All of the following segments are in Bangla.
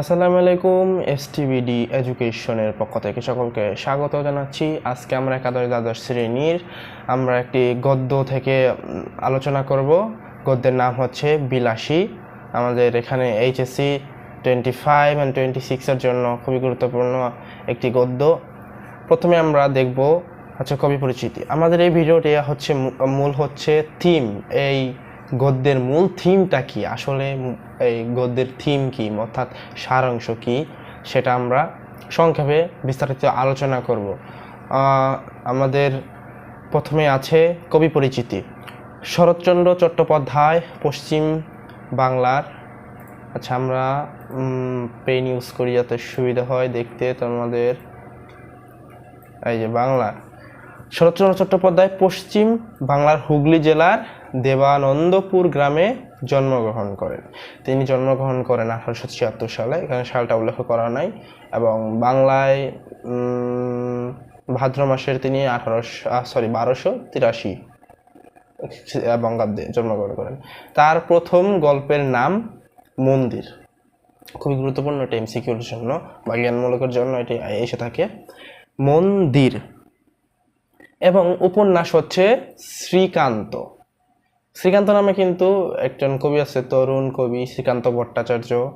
আসসালামু আলাইকুম, এসটিভিডি এডুকেশনের পক্ষ থেকে সকলকে স্বাগত জানাচ্ছি। আজকে আমরা একাদশ দ্বাদশ শ্রেণির আমরা একটি গদ্য থেকে আলোচনা করব। গদ্যের নাম হচ্ছে বিলাসী। আমাদের এখানে HSC twenty five and twenty সিক্সের জন্য খুবই গুরুত্বপূর্ণ একটি গদ্য। প্রথমে আমরা দেখব হচ্ছে কবি পরিচিতি। আমাদের এই ভিডিওটি হচ্ছে মূল হচ্ছে থিম। এই গদ্যের মূল থিমটা কি? আসলে এই গদ্যের থিম কি? অর্থাৎ সারাংশ কি? সেটা আমরা সংক্ষেপে বিস্তারিত আলোচনা করব। আমাদের প্রথমে আছে কবি পরিচিতি। শরৎচন্দ্র চট্টোপাধ্যায়, পশ্চিম বাংলার। আচ্ছা আমরা পেন ইউজ করি যাতে সুবিধা হয় দেখতে তোমাদের এই যে বাংলা শরৎচন্দ্র চট্টোপাধ্যায়, পশ্চিম বাংলার হুগলি জেলার দেবানন্দপুর গ্রামে জন্মগ্রহণ করেন। তিনি জন্মগ্রহণ করেন আঠারোশো ছিয়াত্তর সালে, এখানে সালটা উল্লেখ করা নাই এবং বাংলায় ভাদ্র মাসের তিনি আঠারোশো সরি বারোশো তিরাশি বঙ্গাব্দে জন্মগ্রহণ করেন। তার প্রথম গল্পের নাম মন্দির। খুবই গুরুত্বপূর্ণ, এটা এমসিকিউর জন্য বা জ্ঞানমূলকের জন্য এটি এসে থাকে। মন্দির এবং উপন্যাস হচ্ছে শ্রীকান্ত। শ্রীকান্ত নামে কিন্তু একজন কবি আছে, তরুণ কবি শ্রীকান্ত ভট্টাচার্য।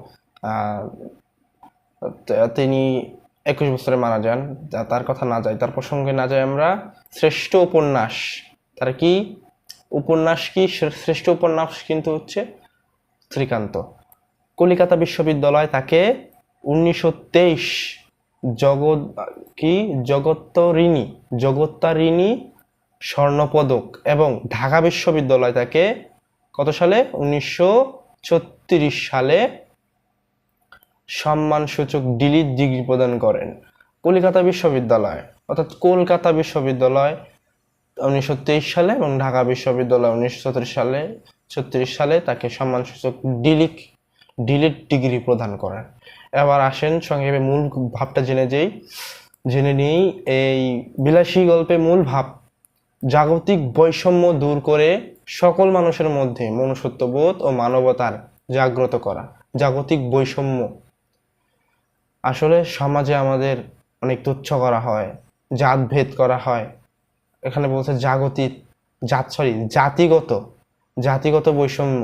তিনি একুশ বছরে মারা যান। তার কথা না যায়, তার প্রসঙ্গে না যায় আমরা শ্রেষ্ঠ উপন্যাস। তার কি? উপন্যাস কি? শ্রে- শ্রেষ্ঠ উপন্যাস কিন্তু হচ্ছে শ্রীকান্ত। কলিকাতা বিশ্ববিদ্যালয় তাকে উনিশশো তেইশ জগৎ, কি? জগত্তরিণী, জগত্তারিণী স্বর্ণপদক এবং ঢাকা বিশ্ববিদ্যালয় তাকে কত সালে? উনিশশো ছত্রিশ সালে সম্মানসূচক ডিলিট ডিগ্রি প্রদান করেন। কলিকাতা বিশ্ববিদ্যালয়, অর্থাৎ কলকাতা বিশ্ববিদ্যালয় উনিশশো তেইশ সালে এবং ঢাকা বিশ্ববিদ্যালয় উনিশশো ছত্রিশ সালে ছত্রিশ সালে তাকে সম্মানসূচক ডিলিট ডিলিট ডিগ্রি প্রদান করেন। এবার আসেন সংক্ষেপে মূল ভাবটা জেনে যেই, জেনে নিই এই বিলাসী গল্পে মূল ভাব জাগতিক বৈষম্য দূর করে সকল মানুষের মধ্যে মনুষ্যত্ববোধ ও মানবতার জাগ্রত করা। জাগতিক বৈষম্য। আসলে সমাজে আমাদের অনেক তুচ্ছ করা হয়, জাতভেদ করা হয়। এখানে বলছে জাগতিক, জাত সরি জাতিগত জাতিগত বৈষম্য।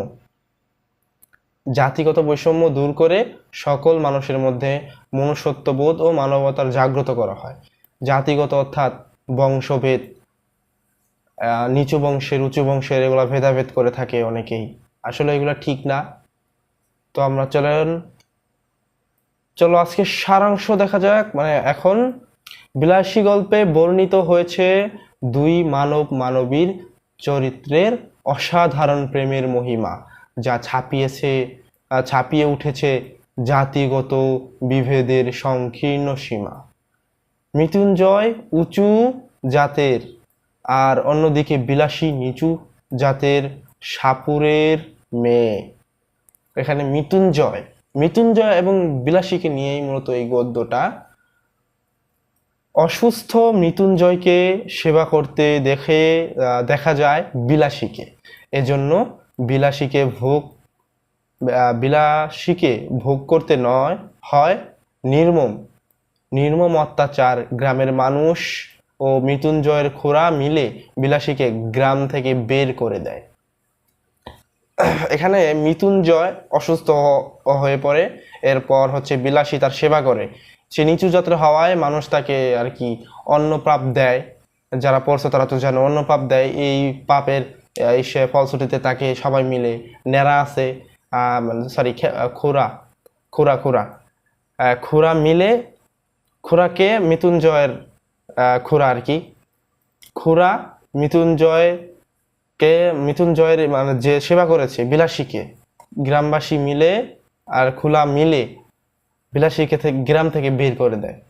জাতিগত বৈষম্য দূর করে সকল মানুষের মধ্যে মনুষ্যত্ববোধ ও মানবতার জাগ্রত করা হয়। জাতিগত অর্থাৎ বংশভেদ নিচু বংশের, উঁচু বংশের এগুলো ভেদাভেদ করে থাকে অনেকেই। আসলে এগুলো ঠিক না। তো আমরা চলেন, চলো আজকে সারাংশ দেখা যাক। মানে এখন বিলাসী গল্পে বর্ণিত হয়েছে দুই মানব মানবীর চরিত্রের অসাধারণ প্রেমের মহিমা, যা ছাপিয়েছে ছাপিয়ে উঠেছে জাতিগত বিভেদের সংকীর্ণ সীমা। মৃত্যুঞ্জয় উঁচু জাতের আর অন্যদিকে বিলাসী নিচু জাতের সাপুরের মেয়ে। এখানে মৃত্যুঞ্জয়। মৃত্যুঞ্জয় এবং বিলাসীকে নিয়েই মূলত এই গদ্যটা। অসুস্থ মৃত্যুঞ্জয়কে সেবা করতে দেখে দেখা যায় বিলাসীকে। এজন্য বিলাসীকে ভোগ বিলাসীকে ভোগ করতে নয়, হয় নির্মম। নির্মম অত্যাচার। গ্রামের মানুষ ও মৃত্যুঞ্জয়ের খোরা মিলে বিলাসীকে গ্রাম থেকে বের করে দেয়। এখানে মৃত্যুঞ্জয় অসুস্থ হয়ে পড়ে। এরপর হচ্ছে বিলাসী তার সেবা করে। সে নিচু যাত্রা হওয়ায় মানুষ তাকে আর কি অন্ন পাপ দেয়। যারা পড়ছে তারা তো জানে অন্ন পাপ দেয়। এই পাপের এই সে ফলশ্রুতিতে তাকে সবাই মিলে নেড়া আছে সরি খুরা খুরা খুরা। আহ, খুরা মিলে খুরাকে মৃত্যুঞ্জয়ের খুরা আর কি। খুরা, মৃত্যুঞ্জয় কে, মৃত্যুঞ্জয়ের মানে যে সেবা করেছে, বিলাসীকে। গ্রামবাসী মিলে আর খুলা মিলে বিলাসীকে গ্রাম থেকে বের করে দেয়।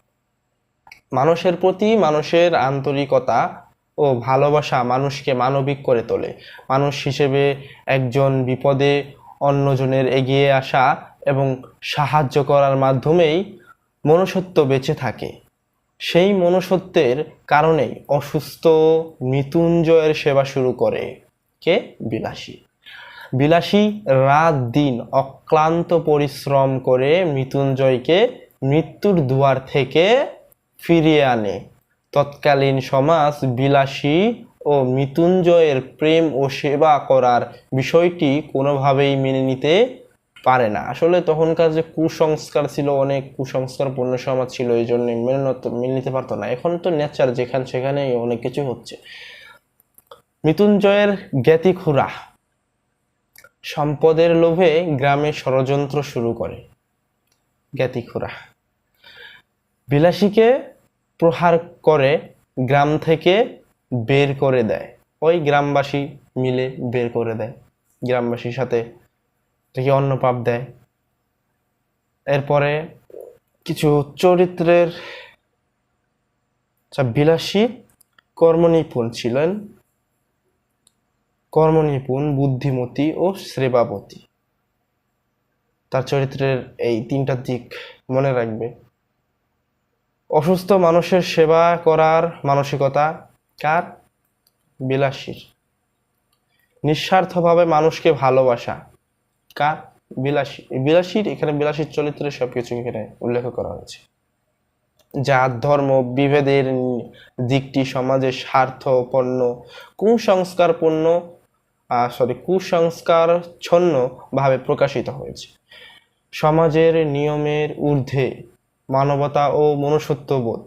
মানুষের প্রতি মানুষের আন্তরিকতা ও ভালোবাসা মানুষকে মানবিক করে তোলে। মানুষ হিসেবে একজন বিপদে অন্যজনের এগিয়ে আসা এবং সাহায্য করার মাধ্যমেই মনুষ্যত্ব বেঁচে থাকে। সেই মনুষ্যত্বের কারণেই অসুস্থ মৃত্যুঞ্জয়ের সেবা শুরু করে কে? বিলাসী। বিলাসী রাত দিন অক্লান্ত পরিশ্রম করে মৃত্যুঞ্জয়কে মৃত্যুর দুয়ার থেকে ফিরিয়ে আনে। তৎকালীন সমাজ বিলাসী ও মৃত্যুঞ্জয়ের প্রেম ও সেবা করার বিষয়টি কোনোভাবেই মেনে নিতে পারে না। আসলে তখনকার যে কুসংস্কার ছিল, অনেক কুসংস্কারপূর্ণ সমাজ ছিল, এই জন্য মেনে মেনে নিতে পারতো না। এখন তো নেচার, যেখানে সেখানেই অনেক কিছু হচ্ছে। মৃত্যুঞ্জয়ের জ্ঞাতিখুরা সম্পদের লোভে গ্রামে ষড়যন্ত্র শুরু করে। জ্ঞাতিখুরা বিলাসীকে প্রহার করে, গ্রাম থেকে বের করে দেয়। ওই গ্রামবাসী মিলে বের করে দেয়। গ্রামবাসীর সাথে থেকে অন্য পাপ দেয়। এরপরে কিছু চরিত্রের আচ্ছা বিলাসী কর্মনিপুণ ছিলেন। কর্মনিপুণ, বুদ্ধিমতী ও শ্রেবাবতী। তার চরিত্রের এই তিনটা দিক মনে রাখবে। অসুস্থ মানুষের সেবা করার মানসিকতা কার? বিলাসীর। নিঃস্বার্থভাবে মানুষকে ভালোবাসা। কার বিলাসী, বিলাসীর, এখানে বিলাসীর চরিত্রের সবকিছু এখানে উল্লেখ করা হয়েছে। জাত, ধর্ম, বিভেদের দিকটি সমাজের স্বার্থপন্ন কুসংস্কারপূর্ণ সরি কুসংস্কার ছন্ন ভাবে প্রকাশিত হয়েছে। সমাজের নিয়মের ঊর্ধ্বে মানবতা ও মনুষ্যত্ববোধ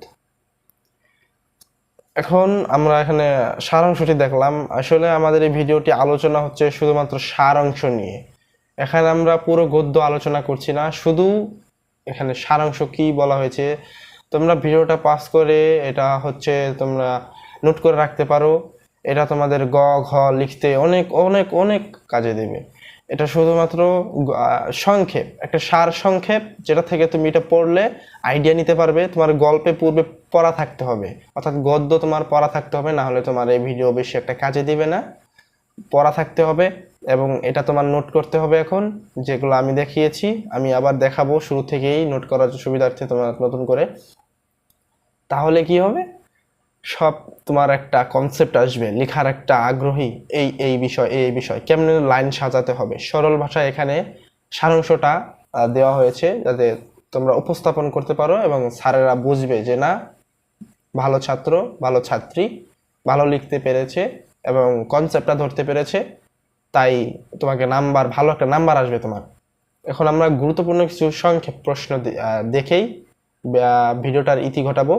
এখন আমরা এখানে সারাংশটি দেখলাম। আসলে আমাদের এই ভিডিওটি আলোচনা হচ্ছে শুধুমাত্র সারাংশ নিয়ে। এখানে আমরা পুরো গদ্য আলোচনা করছি না, শুধু এখানে সারাংশ কি বলা হয়েছে। তোমরা ভিডিওটা পাস করে এটা হচ্ছে তোমরা নোট করে রাখতে পারো। এটা তোমাদের গ, ঘ লিখতে অনেক অনেক অনেক কাজে দেবে। এটা শুধুমাত্র সংক্ষেপ, একটা সার সংক্ষেপ, যেটা থেকে তুমি এটা পড়লে আইডিয়া নিতে পারবে। তোমার গল্পে পূর্বে পড়া থাকতে হবে। অর্থাৎ গদ্য তোমার পড়া থাকতে হবে, না হলে তোমার এই ভিডিও বেশি একটা কাজে দিবে না। পড়া থাকতে হবে। এবং এটা তোমার নোট করতে হবে এখন, যেগুলো আমি দেখিয়েছি, আমি আবার দেখাবো শুরু থেকেই নোট করার সুবিধার্থে তোমার নতুন করে। তাহলে কি হবে? সব তোমার একটা কনসেপ্ট আসবে, লেখার একটা আগ্রহী, এই এই বিষয় এই বিষয়, কেমন লাইন সাজাতে হবে? সরল ভাষায় এখানে সারাংশটা দেওয়া হয়েছে যাতে তোমরা উপস্থাপন করতে পারো এবং স্যারেরা বুঝবে যে না, ভালো ছাত্র, ভালো ছাত্রী, ভালো লিখতে পেরেছে এবং কনসেপ্টটা ধরতে পেরেছে। তাই তোমাকে নাম্বার, ভালো একটা নাম্বার আসবে তোমার। এখন আমরা গুরুত্বপূর্ণ কিছু সংক্ষেপ প্রশ্ন দেখেই ভিডিওটার ইতি ঘটাবো।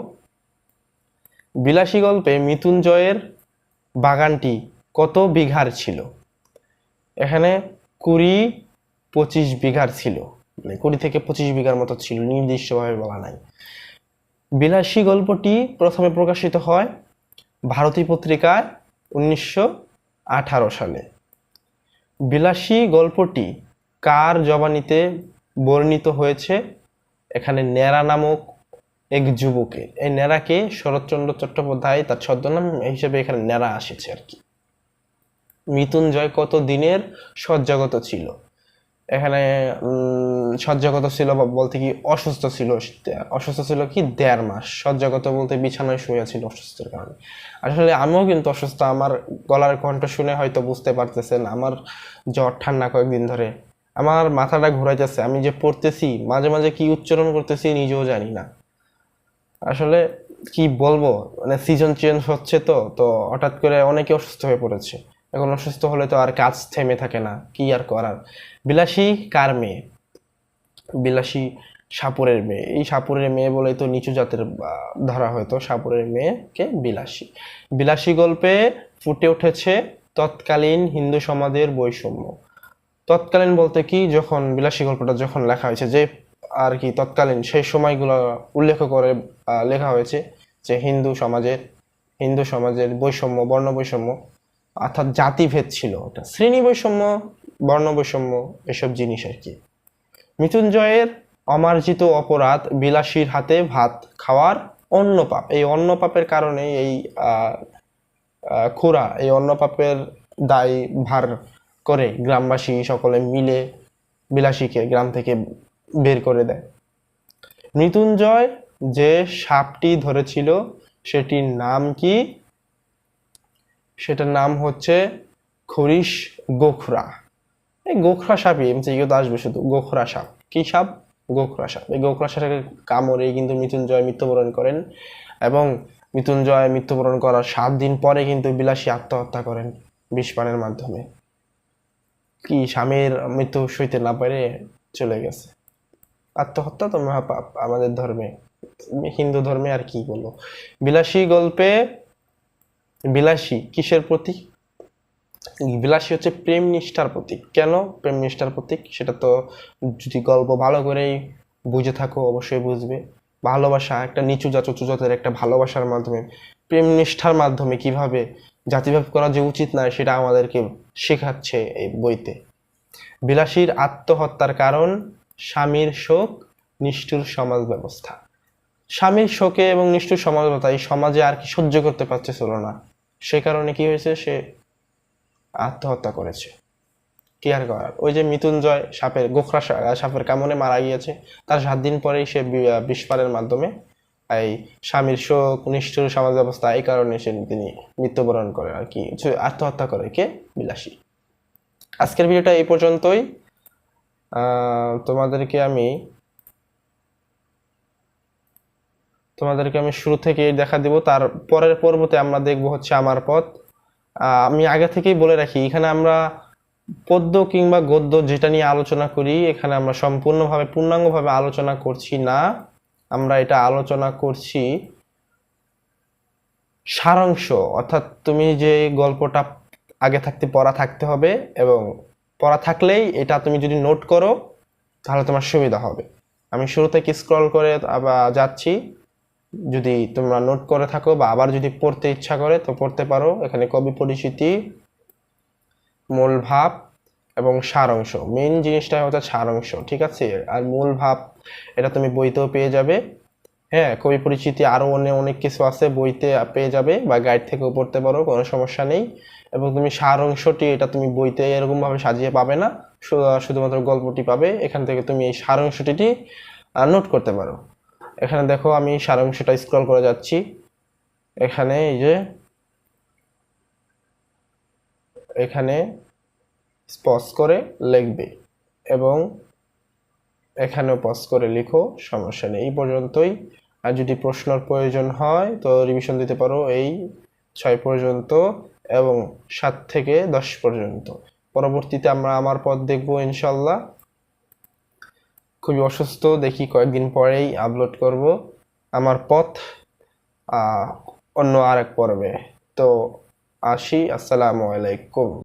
বিলাসী গল্পে মৃত্যুঞ্জয়ের বাগানটি কত বিঘার ছিল? এখানে কুড়ি পঁচিশ বিঘার ছিল। মানে কুড়ি থেকে পঁচিশ বিঘার মতো ছিল, নির্দিষ্টভাবে বলা নাই। বিলাসী গল্পটি প্রথমে প্রকাশিত হয় ভারতী পত্রিকায় উনিশশো আঠারো সালে। বিলাসী গল্পটি কার জবানিতে বর্ণিত হয়েছে? এখানে ন্যাড়া নামক এক যুবকে। এই ন্যাড়াকে শরৎচন্দ্র চট্টোপাধ্যায় তার ছদ্মনাম হিসেবে এখানে ন্যাড়া আসেছে আর কি। মৃত্যুঞ্জয় কত দিনের শয্যাগত ছিল? এখানে সজ্জাগত ছিল বা বলতে কি অসুস্থ ছিল অসুস্থ ছিল কি দেড় মাস। সজ্জাগত বলতে বিছানায় শুয়ে ছিল অসুস্থের কারণে। আসলে আমিও কিন্তু অসুস্থ, আমার গলার কণ্ঠ শুনে হয়তো বুঝতে পারতেছেন, আমার জ্বর ঠান্ডা কয়েকদিন ধরে। আমার মাথাটা ঘুরাইতেছে, আমি যে পড়তেছি, মাঝে মাঝে কি উচ্চারণ করতেছি নিজেও জানি না। আসলে কি বলব মানে সিজন চেঞ্জ হচ্ছে তো তো হঠাৎ করে অনেকে অসুস্থ হয়ে পড়েছে। এখন অসুস্থ হলে তো আর কাজ থেমে থাকে না, কি আর করার? বিলাসী কার মেয়ে? বিলাসী সাপুরের মেয়ে। এই সাপুরের মেয়ে বলেই তো নিচু জাতের ধরা হয়তো সাপুরের মেয়েকে বিলাসী। বিলাসী গল্পে ফুটে উঠেছে তৎকালীন হিন্দু সমাজের বৈষম্য। তৎকালীন বলতে কি, যখন বিলাসী গল্পটা যখন লেখা হয়েছে যে, আর কি, তৎকালীন সেই সময়গুলো উল্লেখ করে লেখা হয়েছে যে হিন্দু সমাজের হিন্দু সমাজের বৈষম্য, বর্ণ বৈষম্য, অর্থাৎ জাতিভেদ ছিল ওটা। শ্রেণি বৈষম্য, বর্ণ বৈষম্য, এসব জিনিস আর কি। মৃত্যুঞ্জয়ের অমার্জিত অপরাধ বিলাসীর হাতে ভাত খাওয়ার অন্য পাপ এই অন্য পাপের কারণে এই আহ, এই অন্য পাপের দায় ভার করে গ্রামবাসী সকলে মিলে বিলাসীকে গ্রাম থেকে বের করে দেয়। মৃত্যুঞ্জয় যে সাপটি ধরেছিল সেটির নাম কি? সেটার নাম হচ্ছে খরিশ গোখরা। এই গোখরা সাপই তো আসবে শুধু গোখরা সাপ। কি সাপ? গোখরা সাপ। এই গোখরা সাপের কামড়ে কিন্তু মৃত্যুঞ্জয় মৃত্যুবরণ করেন এবং মৃত্যুঞ্জয় মৃত্যুবরণ করার সাত দিন পরে কিন্তু বিলাসী আত্মহত্যা করেন বিষপানের মাধ্যমে। কি স্বামীর মৃত্যু সইতে না পেরে চলে গেছে। আত্মহত্যা তো মহাপাপ আমাদের ধর্মে। হিন্দু ধর্মে আর কি বলব? বিলাসী গল্পে বিলাসী কিসের প্রতীক? বিলাসী হচ্ছে প্রেম নিষ্ঠার প্রতীক। কেন প্রেম নিষ্ঠার প্রতীক? সেটা তো যদি গল্প ভালো করেই বুঝে থাকো, অবশ্যই বুঝবে। ভালোবাসা একটা নিচু জাত, উঁচু জাতের একটা ভালোবাসার মাধ্যমে, প্রেম নিষ্ঠার মাধ্যমে কীভাবে জাতিভেদ করা যে উচিত নয়, সেটা আমাদেরকে শেখাচ্ছে এই বইতে। বিলাসীর আত্মহত্যার কারণ, স্বামীর শোক, নিষ্ঠুর সমাজ ব্যবস্থা। স্বামীর শোকে এবং নিষ্ঠুর সমাজ ব্যবস্থা এই সমাজে আর কি সহ্য করতে পারতেছিল না। সে কারণে কি হয়েছে? সে আত্মহত্যা করেছে। কি আর করার। ওই যে মৃত্যুঞ্জয় সাপের গোখরা সাপের কামড়ে মারা গিয়েছে। তার সাত দিন পরেই সে বি- আহ, বিষপানের মাধ্যমে এই স্বামীর শোক নিষ্ঠুর সমাজ ব্যবস্থা এই কারণে সে তিনি মৃত্যুবরণ করে আর কি। আত্মহত্যা করে কে? বিলাসী। আজকের ভিডিওটা এই পর্যন্তই। তোমাদেরকে আমি তোমাদেরকে আমি শুরু থেকে দেখা দিব। তার পরের পর্বতে আমরা দেখব হচ্ছে আমার পথ। আমি আগে থেকেই বলে রাখি, এখানে আমরা পদ্য কিংবা গদ্য যেটা নিয়ে আলোচনা করি, এখানে আমরা সম্পূর্ণভাবে, পূর্ণাঙ্গভাবে আলোচনা করছি না। আমরা এটা আলোচনা করছি সারাংশ, অর্থাৎ তুমি যে গল্পটা আগে থাকতে, পড়া থাকতে হবে এবং পড়া থাকলেই এটা তুমি যদি নোট করো, তাহলে তোমার সুবিধা হবে। আমি শুরু থেকে স্ক্রল করে আবার যাচ্ছি। যদি তোমরা নোট করে থাকো বা আবার যদি পড়তে ইচ্ছা করে, তো পড়তে পারো। এখানে কবি পরিচিতি, মূল ভাব এবং সারাংশ মেন জিনিসটা হচ্ছে সারাংশ ঠিক আছে? আর মূল ভাব, এটা তুমি বইতেও পেয়ে যাবে। হ্যাঁ কবি পরিচিতি আরও অনেক অনেক কিছু আছে, বইতে পেয়ে যাবে বা গাইড থেকেও পড়তে পারো, কোনো সমস্যা নেই। এবং তুমি সার অংশটি, এটা তুমি বইতে এরকমভাবে সাজিয়ে পাবে না। শুধুমাত্র গল্পটি পাবে। এখান থেকে তুমি এই সার অংশটি নোট করতে পারো। এখানে দেখো আমি সার অংশটা স্ক্রল করে যাচ্ছি। এখানে এই যে, এখানে পজ করে লিখবে এবং এখানেও পজ করে লিখো, সমস্যা নেই। এই পর্যন্তই। আর যদি প্রশ্নর প্রয়োজন হয়, তো রিভিশন দিতে পারো এই ছয় পর্যন্ত এবং সাত থেকে দশ পর্যন্ত। পরবর্তীতে আমরা আমার পথ দেখব ইনশাল্লাহ। খুবই অসুস্থ, দেখি কয়েকদিন পরেই আপলোড করব। আমার পথ অন্য আরেক পর্বে। তো আসি, আসসালামু আলাইকুম।